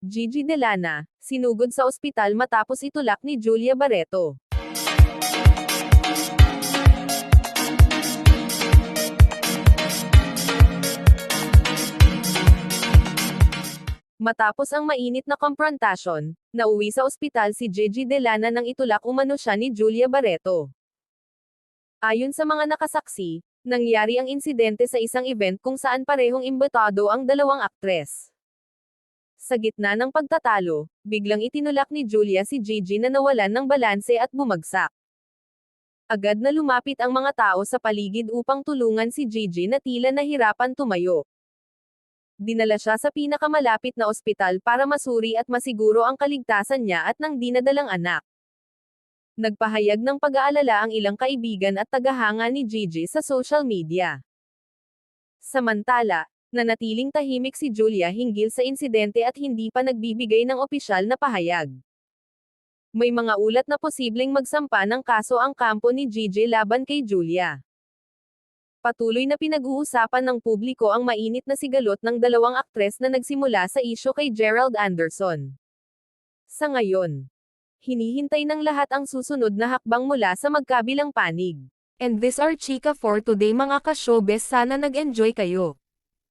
Gigi Delana, sinugod sa ospital matapos itulak ni Julia Barreto. Matapos ang mainit na komprontasyon, nauwi sa ospital si Gigi Delana nang itulak umano siya ni Julia Barreto. Ayon sa mga nakasaksi, nangyari ang insidente sa isang event kung saan parehong imbitado ang dalawang aktres. Sa gitna ng pagtatalo, biglang itinulak ni Julia si Gigi na nawalan ng balanse at bumagsak. Agad na lumapit ang mga tao sa paligid upang tulungan si Gigi na tila nahirapan tumayo. Dinala siya sa pinakamalapit na ospital para masuri at masiguro ang kaligtasan niya at ng dinadalang anak. Nagpahayag ng pag-aalala ang ilang kaibigan at tagahanga ni Gigi sa social media. Samantala, nanatiling tahimik si Julia hinggil sa insidente at hindi pa nagbibigay ng opisyal na pahayag. May mga ulat na posibleng magsampa ng kaso ang kampo ni Gigi laban kay Julia. Patuloy na pinag-uusapan ng publiko ang mainit na sigalot ng dalawang aktres na nagsimula sa isyo kay Gerald Anderson. Sa ngayon, hinihintay ng lahat ang susunod na hakbang mula sa magkabilang panig. And this are Chika for today mga ka-showbiz sana nag-enjoy kayo.